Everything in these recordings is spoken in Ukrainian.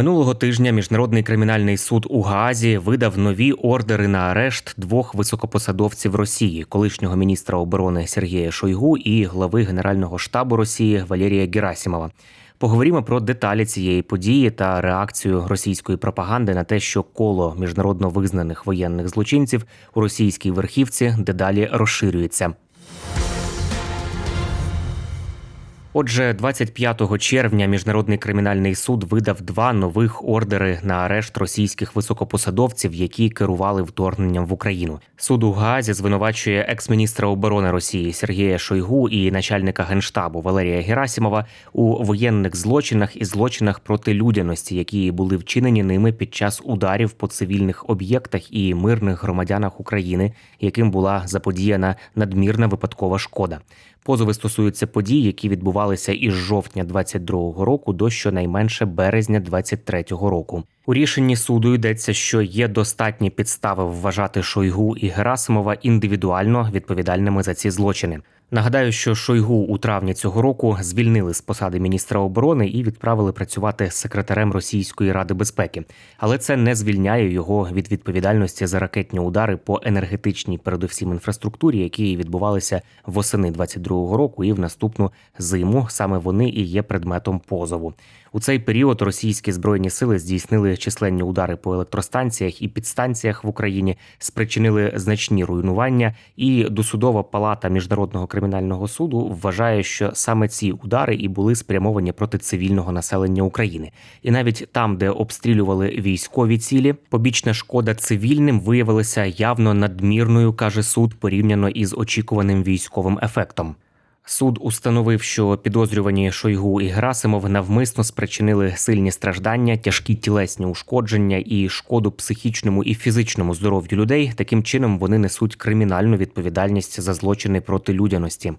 Минулого тижня міжнародний кримінальний суд у Гаазі видав нові ордери на арешт двох високопосадовців Росії, колишнього міністра оборони Сергія Шойгу і глави Генерального штабу Росії Валерія Герасімова. Поговоримо про деталі цієї події та реакцію російської пропаганди на те, що коло міжнародно визнаних воєнних злочинців у російській верхівці дедалі розширюється. Отже, 25 червня міжнародний кримінальний суд видав два нових ордери на арешт російських високопосадовців, які керували вторгненням в Україну. Суд у Гаазі звинувачує екс-міністра оборони Росії Сергія Шойгу і начальника генштабу Валерія Герасімова у воєнних злочинах і злочинах проти людяності, які були вчинені ними під час ударів по цивільних об'єктах і мирних громадянах України, яким була заподіяна надмірна випадкова шкода. Позови стосуються подій, які відбувалися із жовтня 22-го року до щонайменше березня 23-го року. У рішенні суду йдеться, що є достатні підстави вважати Шойгу і Герасимова індивідуально відповідальними за ці злочини. Нагадаю, що Шойгу у травні цього року звільнили з посади міністра оборони і відправили працювати секретарем Російської ради безпеки, але це не звільняє його від відповідальності за ракетні удари по енергетичній, передусім інфраструктурі, які відбувалися восени 22-го року, і в наступну зиму саме вони і є предметом позову. У цей період російські збройні сили здійснили численні удари по електростанціях і підстанціях в Україні, спричинили значні руйнування. І досудова палата міжнародного кримінального суду вважає, що саме ці удари і були спрямовані проти цивільного населення України. І навіть там, де обстрілювали військові цілі, побічна шкода цивільним виявилася явно надмірною, каже суд, порівняно із очікуваним військовим ефектом. Суд установив, що підозрювані Шойгу і Герасимов навмисно спричинили сильні страждання, тяжкі тілесні ушкодження і шкоду психічному і фізичному здоров'ю людей. Таким чином вони несуть кримінальну відповідальність за злочини проти людяності.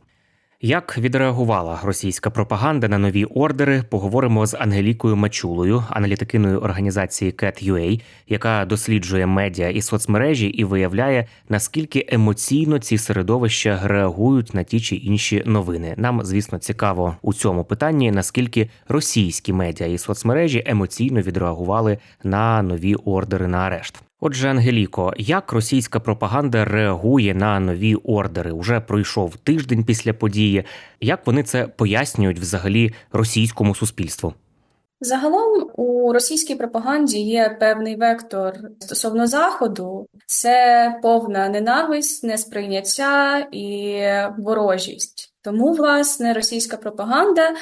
Як відреагувала російська пропаганда на нові ордери? Поговоримо з Ангелікою Мачулою, аналітикиною організації CAT.UA, яка досліджує медіа і соцмережі і виявляє, наскільки емоційно ці середовища реагують на ті чи інші новини. Нам, звісно, цікаво у цьому питанні, наскільки російські медіа і соцмережі емоційно відреагували на нові ордери на арешт. Отже, Ангеліко, як російська пропаганда реагує на нові ордери? Уже пройшов тиждень після події. Як вони це пояснюють взагалі російському суспільству? Загалом у російській пропаганді є певний вектор стосовно Заходу. Це повна ненависть, несприйняття і ворожість. Тому, власне, російська пропаганда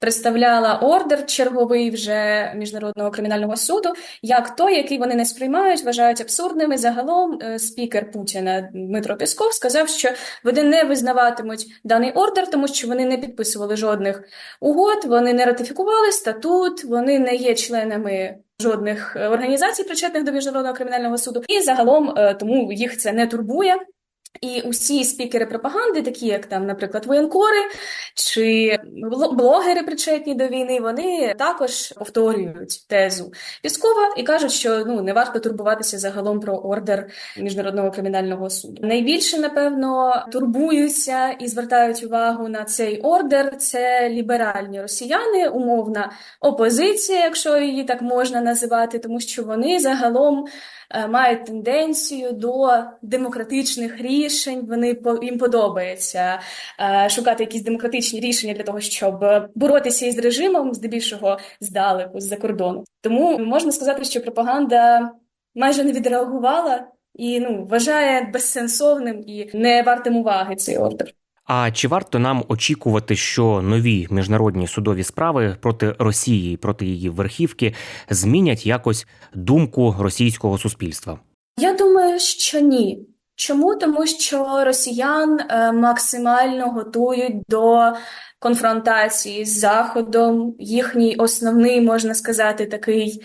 представляла ордер черговий вже Міжнародного кримінального суду як той, який вони не сприймають, вважають абсурдним. І Загалом е, спікер Путіна Дмитро Пісков сказав, що вони не визнаватимуть даний ордер, тому що вони не підписували жодних угод, вони не ратифікували статут, вони не є членами жодних е, організацій, причетних до міжнародного кримінального суду, і загалом е, тому їх це не турбує. І усі спікери пропаганди, такі як там, наприклад, воєнкори чи блогери, причетні до війни, вони також повторюють тезу Піскова і кажуть, що ну не варто турбуватися загалом про ордер міжнародного кримінального суду. Найбільше, напевно, турбуються і звертають увагу на цей ордер. Це ліберальні росіяни, умовна опозиція, якщо її так можна називати, тому що вони загалом е, мають тенденцію до демократичних рішень. Вони по- їм подобається е, шукати якісь демократичні рішення для того, щоб боротися із режимом, здебільшого здалеку, з-за кордону. Тому можна сказати, що пропаганда майже не відреагувала і ну вважає безсенсовним і не вартим уваги цей ордер. А чи варто нам очікувати, що нові міжнародні судові справи проти Росії, проти її верхівки змінять якось думку російського суспільства? Я думаю, що ні. Чому? Тому що росіян е, максимально готують до конфронтації з Заходом. Їхній основний, можна сказати, такий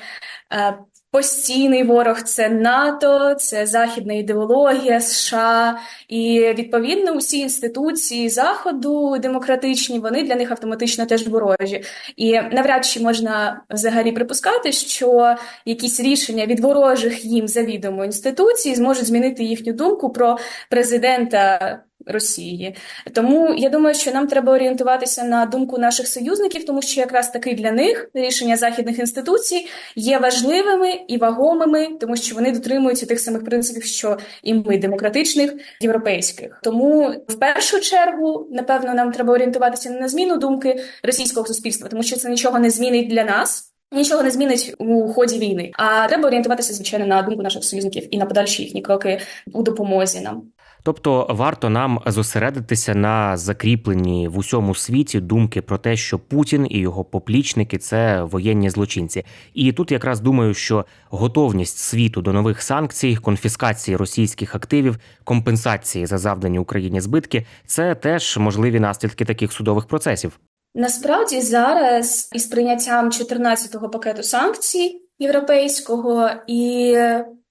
е, постійний ворог це НАТО, це західна ідеологія США, і відповідно усі інституції Заходу демократичні, вони для них автоматично теж ворожі. І навряд чи можна взагалі припускати, що якісь рішення від ворожих їм завідомо інституцій зможуть змінити їхню думку про президента Росії. Тому я думаю, що нам треба орієнтуватися на думку наших союзників, тому що якраз таки для них рішення західних інституцій є важливими і вагомими, тому що вони дотримуються тих самих принципів, що і ми демократичних європейських. Тому в першу чергу, напевно, нам треба орієнтуватися не на зміну думки російського суспільства, тому що це нічого не змінить для нас. Нічого не змінить у ході війни, а треба орієнтуватися звичайно на думку наших союзників і на подальші їхні кроки у допомозі нам. Тобто варто нам зосередитися на закріпленні в усьому світі думки про те, що Путін і його поплічники це воєнні злочинці. І тут якраз думаю, що готовність світу до нових санкцій, конфіскації російських активів, компенсації за завдані Україні збитки це теж можливі наслідки таких судових процесів. Насправді зараз із прийняттям 14-го пакету санкцій європейського і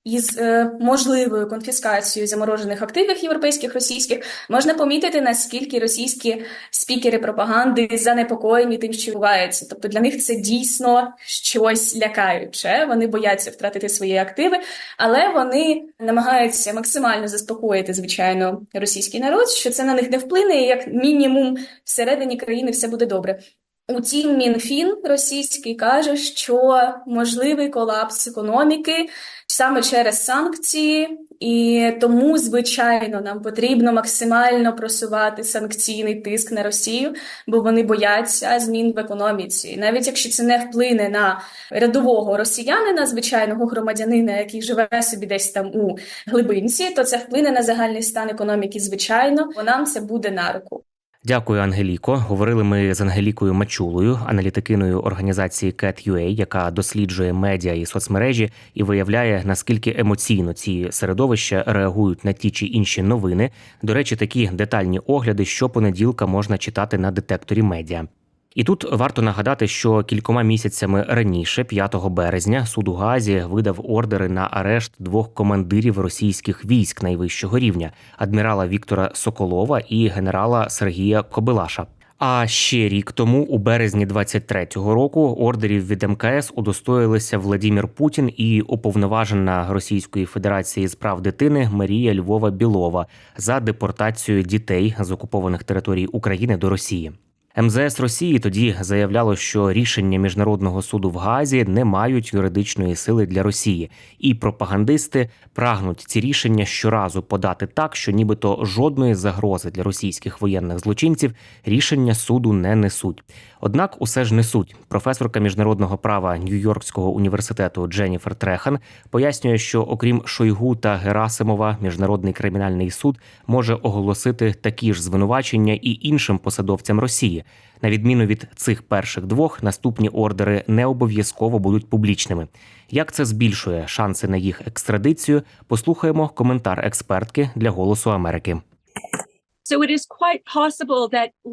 із е, можливою конфіскацією заморожених активів європейських російських можна помітити, наскільки російські спікери пропаганди занепокоєні тим, що відбувається. Тобто для них це дійсно щось лякаюче. Вони бояться втратити свої активи, але вони намагаються максимально заспокоїти, звичайно, російський народ, що це на них не вплине, і як мінімум всередині країни все буде добре. Утім, Мінфін російський каже, що можливий колапс економіки саме через санкції, і тому, звичайно, нам потрібно максимально просувати санкційний тиск на Росію, бо вони бояться змін в економіці. Навіть якщо це не вплине на рядового росіянина, звичайного громадянина, який живе собі десь там у глибинці, то це вплине на загальний стан економіки, звичайно, бо нам це буде на руку. Дякую, Ангеліко. Говорили ми з Ангелікою Мачулою, аналітикиною організації CAT.UA, яка досліджує медіа і соцмережі і виявляє, наскільки емоційно ці середовища реагують на ті чи інші новини. До речі, такі детальні огляди щопонеділка можна читати на детекторі медіа. І тут варто нагадати, що кількома місяцями раніше, 5 березня, суд у Газі видав ордери на арешт двох командирів російських військ найвищого рівня адмірала Віктора Соколова і генерала Сергія Кобилаша. А ще рік тому, у березні 23-го року, ордерів від МКС удостоїлися Владімір Путін і уповноважена Російської Федерації з прав дитини Марія Львова Білова за депортацію дітей з окупованих територій України до Росії. МЗС Росії тоді заявляло, що рішення міжнародного суду в Гаазі не мають юридичної сили для Росії, і пропагандисти прагнуть ці рішення щоразу подати так, що нібито жодної загрози для російських воєнних злочинців рішення суду не несуть. Однак усе ж несуть. Професорка міжнародного права Нью-Йоркського університету Дженніфер Трехан пояснює, що окрім Шойгу та Герасимова, міжнародний кримінальний суд може оголосити такі ж звинувачення і іншим посадовцям Росії. На відміну від цих перших двох, наступні ордери не обов'язково будуть публічними. Як це збільшує шанси на їх екстрадицію? Послухаємо коментар експертки для Голосу Америки.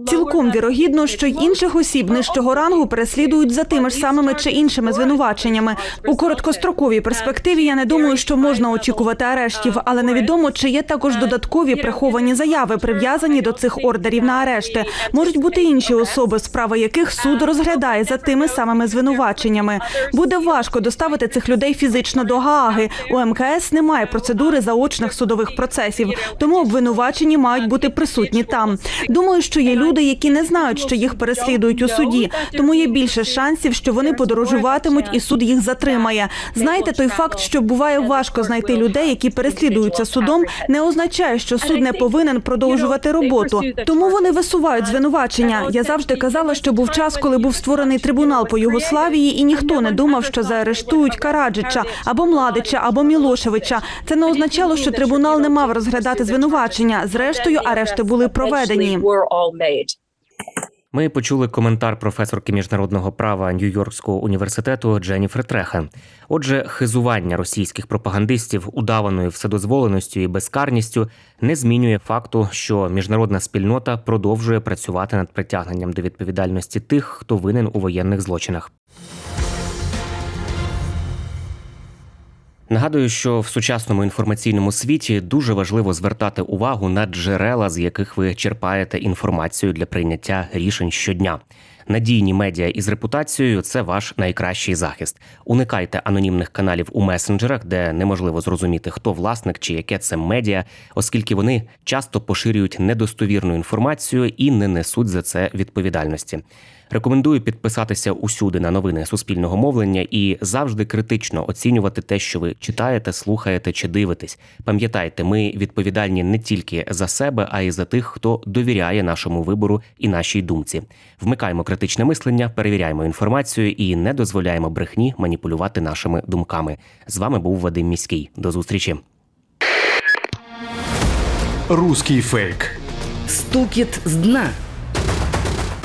Цілком вірогідно, що й інших осіб нижчого рангу переслідують за тими ж самими чи іншими звинуваченнями. У короткостроковій перспективі я не думаю, що можна очікувати арештів, але невідомо, чи є також додаткові приховані заяви, прив'язані до цих ордерів на арешти. Можуть бути інші особи, справи яких суд розглядає за тими самими звинуваченнями. Буде важко доставити цих людей фізично до Гааги. У МКС немає процедури заочних судових процесів, тому обвинувачені мають бути присутні там. Думаю, що є люди, які не знають, що їх переслідують у суді, тому є більше шансів, що вони подорожуватимуть і суд їх затримає. Знаєте, той факт, що буває важко знайти людей, які переслідуються судом, не означає, що суд не повинен продовжувати роботу. Тому вони висувають звинувачення. Я завжди казала, що був час, коли був створений трибунал по Югославії, і ніхто не думав, що заарештують Караджича або Младича, або Мілошевича. Це не означало, що трибунал не мав розглядати звинувачення. Зрештою, арешти були проведені. Ми почули коментар професорки міжнародного права Нью-Йоркського університету Дженніфер Трехен. Отже, хизування російських пропагандистів удаваною вседозволеністю і безкарністю не змінює факту, що міжнародна спільнота продовжує працювати над притягненням до відповідальності тих, хто винен у воєнних злочинах. Нагадую, що в сучасному інформаційному світі дуже важливо звертати увагу на джерела, з яких ви черпаєте інформацію для прийняття рішень щодня. Надійні медіа із репутацією це ваш найкращий захист. Уникайте анонімних каналів у месенджерах, де неможливо зрозуміти, хто власник чи яке це медіа, оскільки вони часто поширюють недостовірну інформацію і не несуть за це відповідальності. Рекомендую підписатися усюди на новини суспільного мовлення і завжди критично оцінювати те, що ви читаєте, слухаєте чи дивитесь. Пам'ятайте, ми відповідальні не тільки за себе, а й за тих, хто довіряє нашому вибору і нашій думці. Вмикаємо критичне мислення, перевіряємо інформацію і не дозволяємо брехні маніпулювати нашими думками. З вами був Вадим Міський. До зустрічі. Руський фейк. Стукіт з дна.